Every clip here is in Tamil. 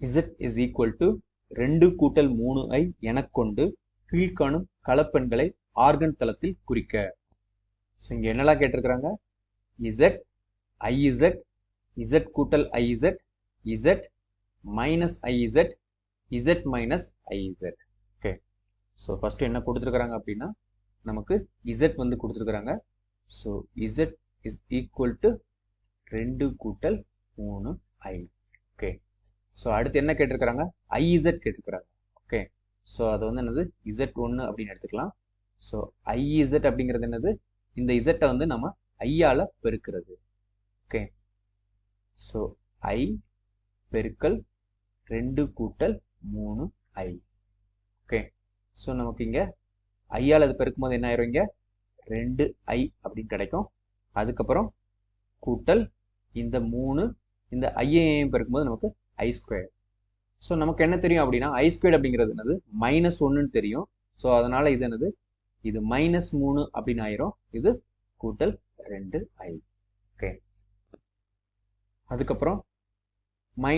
இசட் இஸ் ஈக்குவல் டு ரெண்டு கூட்டல் மூணு ஐ எனக்கொண்டு கீழ்காணும் கலப்பெண்களை ஆர்கன் தளத்தில் குறிக்க. ஸோ இங்கே என்னெல்லாம் கேட்டிருக்கிறாங்க? இசட் ஐஇசட் இசட் கூட்டல் I Z Z minus I Z Z minus I Z okay so first என்ன கொடுத்துருக்குறாங்க அப்படின்னா நமக்கு இசட் வந்து கொடுத்துருக்குறாங்க. So Z is equal to ரெண்டு கூட்டல் மூணு ஐ ஓகே ஸோ அடுத்து என்ன கேட்டிருக்கிறாங்க? ஐஇசட் கேட்டிருக்கிறாங்க. ஓகே ஸோ அது வந்து என்னது? இசட் ஒன்று அப்படின்னு எடுத்துக்கலாம். ஸோ ஐஇசட் அப்படிங்கிறது என்னது? இந்த இசட்டை வந்து நம்ம ஐயால பெருக்கிறது. ஓகே ஸோ ஐ பெருக்கல் ரெண்டு கூட்டல் மூணு ஐ ஓகே ஸோ நமக்கு இங்கே ஐயால் அது பெருக்கும் போது என்ன ஆயிரும் இங்கே? ரெண்டு ஐ அப்படின்னு கிடைக்கும். அதுக்கப்புறம் கூட்டல் இந்த மூணு இந்த ஐயையும் பெருக்கும்போது நமக்கு ஐ ஸ்கொயர் ஸோ நமக்கு என்ன தெரியும் அப்படின்னா ஐ ஸ்கொயர் அப்படிங்கிறது என்னது? மைனஸ் ஒன்றுன்னு தெரியும். ஸோ அதனால் இது என்னது? இது மைனஸ் மூணு அப்படின்னு ஆயிரும். இது கூட்டல் ரெண்டு ஐ ஓகே அதுக்கப்புறம் மை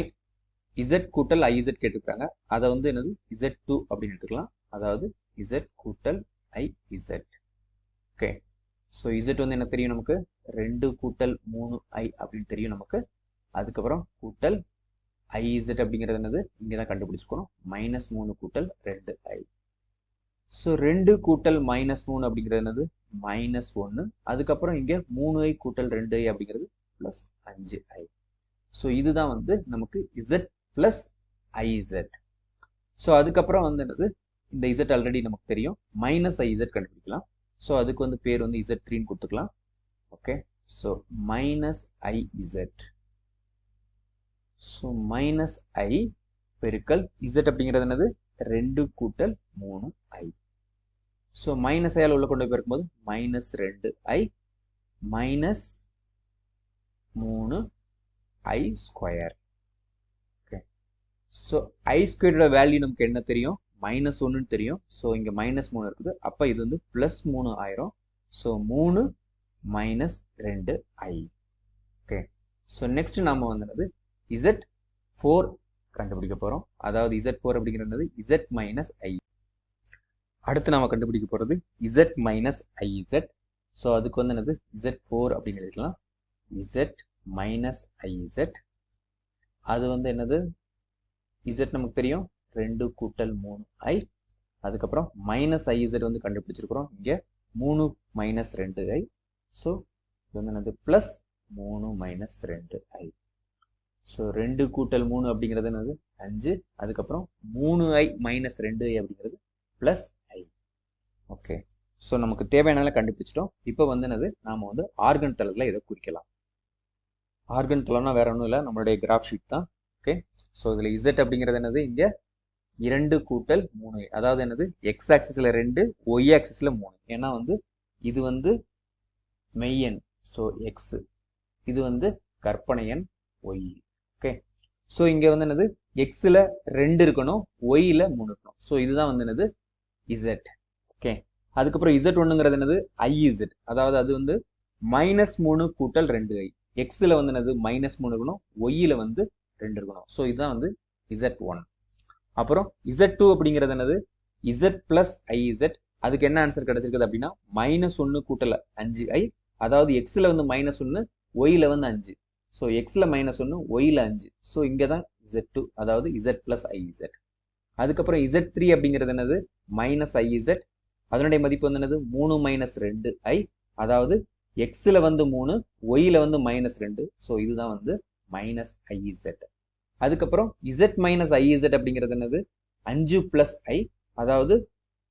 இசட் கூட்டல் ஐஇசட் கேட்டிருக்காங்க. அதை வந்து என்னது? இசட் டூ அப்படின்னு எடுத்துக்கலாம். அதாவது இசட் கூட்டல் I Z okay so Z வந்து என்ன தெரியும் நமக்கு? ரெண்டு கூட்டல் மூணு ஐ அப்படின்னு தெரியும் நமக்கு. அதுக்கப்புறம் கூட்டல் ஐஇசட் அப்படிங்கிறது என்னது? இங்கே தான் கண்டுபிடிச்சிக்கணும். மைனஸ் மூணு கூட்டல் ரெண்டு ஐ ஸோ ரெண்டு கூட்டல் மைனஸ் மூணு அப்படிங்கிறது என்னது? மைனஸ் ஒன்று அதுக்கப்புறம் இங்கே மூணு ஐ கூட்டல் ரெண்டு ஐ அப்படிங்கிறது ப்ளஸ் அஞ்சு ஐ ஸோ இதுதான் வந்து நமக்கு இசட் ப்ளஸ் ஐஇசட் ஸோ அதுக்கப்புறம் வந்து என்னது? இந்த இசட் ஆல்ரெடி நமக்கு தெரியும். மைனஸ் ஐஇசட் கண்டுபிடிக்கலாம். ஸோ அதுக்கு வந்து பேர் வந்து இசட் த்ரீன்னு கொடுத்துக்கலாம். Okay so minus I Z so minus I பெருக்கல் இசட் அப்படிங்கிறது என்னது? ரெண்டு கூட்டல் மூணு ஐ ஸோ மைனஸ் ஐயால் உள்ள கொண்டு போய் பெருக்கும்போது மைனஸ் ரெண்டு ஐ மைனஸ் மூணு I square okay so I ஸ்கொயரோட வேல்யூ நமக்கு என்ன தெரியும்? மைனஸ் ஒன்றுன்னு தெரியும். ஸோ இங்கே மைனஸ் மூணு இருக்குது. அப்போ இது வந்து ப்ளஸ் மூணு ஆயிரும். ஸோ மூணு மைனஸ் ரெண்டு ஐ ஓகே ஸோ நெக்ஸ்ட் நாம வந்து இசட் ஃபோர் கண்டுபிடிக்க போகிறோம் அதாவது இசட் ஃபோர் அப்படிங்கிறது இசட் மைனஸ் ஐ அடுத்து நாம் கண்டுபிடிக்க போகிறது இசட் மைனஸ் ஐஇசட் ஸோ அதுக்கு வந்து என்னது? இசட் ஃபோர் அப்படின்னு எழுதிக்கலாம் இசட் மைனஸ் ஐஇசட் அது வந்து என்னது? இசட் நமக்கு தெரியும். ரெண்டு கூட்டல் மூணு ஐ அதுக்கப்புறம் மைனஸ் ஐஇசட் வந்து கண்டுபிடிச்சிருக்கிறோம். இங்கே மூணு மைனஸ் ரெண்டு ஐ ஸோ இது வந்து என்னது? ப்ளஸ் மூணு மைனஸ் ரெண்டு ஐ ஸோ ரெண்டு கூட்டல் மூணு அப்படிங்கிறது என்னது? அஞ்சு. அதுக்கப்புறம் மூணு ஐ மைனஸ் ரெண்டு ஐ அப்படிங்கிறது ப்ளஸ் ஐ ஓகே ஸோ நமக்கு தேவையானதை கண்டுபிடிச்சிட்டோம். இப்போ வந்து என்னது? நாம் வந்து ஆர்கன் தளத்தில் இதை குறிக்கலாம். ஆர்கன் தளம்னா வேற ஒன்றும் இல்லை. நம்மளுடைய கிராஃப் ஷீட் தான். ஓகே ஸோ இதில் இசட் அப்படிங்கிறது என்னது? இங்கே இரண்டு கூட்டல் மூணு அதாவது என்னது? எக்ஸ் ஆக்சிஸில் ரெண்டு ஒய் ஆக்சிஸில் மூணு. ஏன்னா வந்து இது வந்து மெய்யன் ஸோ எக்ஸு இது வந்து கற்பனையன் ஒய் ஓகே ஸோ இங்கே வந்து என்னது? எக்ஸில் ரெண்டு இருக்கணும் ஒய்யில் மூணு இருக்கணும். ஸோ இதுதான் வந்து என்னது? இசட் ஓகே அதுக்கப்புறம் இசட் ஒன்றுங்கிறது என்னது? ஐ இசட் அதாவது அது வந்து மைனஸ் மூணு கூட்டல் ரெண்டு ஐ எக்ஸில் வந்து என்னது? மைனஸ் மூணு இருக்கணும் ஒய்யில் வந்து ரெண்டு இருக்கணும். ஸோ இதுதான் வந்து இசட் ஒன் அப்புறம் இசட் டூ அப்படிங்கிறது என்னது? இசட் பிளஸ் இசட் அதுக்கு என்ன ஆன்சர் கிடைச்சிருக்குது அப்படின்னா மைனஸ் ஒன்று கூட்டல் அஞ்சு ஐ அதாவது எக்ஸில் வந்து மைனஸ் ஒன்று ஒய்யில் வந்து அஞ்சு. ஸோ எக்ஸில் மைனஸ் ஒன்று ஒய்யில் அஞ்சு. ஸோ இங்கே தான் இசட் டூ அதாவது இசட் ப்ளஸ் ஐஇசட் அதுக்கப்புறம் இசட் த்ரீ அப்படிங்கிறது என்னது? மைனஸ் ஐஇசட் அதனுடைய மதிப்பு வந்து என்னது? மூணு மைனஸ் ரெண்டு ஐ அதாவது எக்ஸில் வந்து மூணு ஒய்யில் வந்து மைனஸ் ரெண்டு. ஸோ இதுதான் வந்து மைனஸ் ஐஇசட் அதுக்கப்புறம் இசட் மைனஸ் ஐஇசட் அப்படிங்கிறது என்னது? அஞ்சு ப்ளஸ் ஐ அதாவது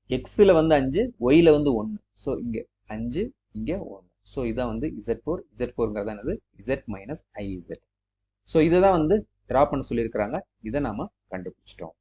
எக்ஸில் வந்து அஞ்சு ஒய்யில் வந்து ஒன்று ஸோ இங்கே அஞ்சு இங்கே ஒன்று ஸோ இதான் வந்து இசட் ஃபோர் இசட் ஃபோருங்கிறது என்னது? இசட் மைனஸ் ஐஇசட் ஸோ இதை தான் வந்து ட்ரா பண்ண சொல்லியிருக்கிறாங்க. இதை நாம் கண்டுபிடிச்சிட்டோம்.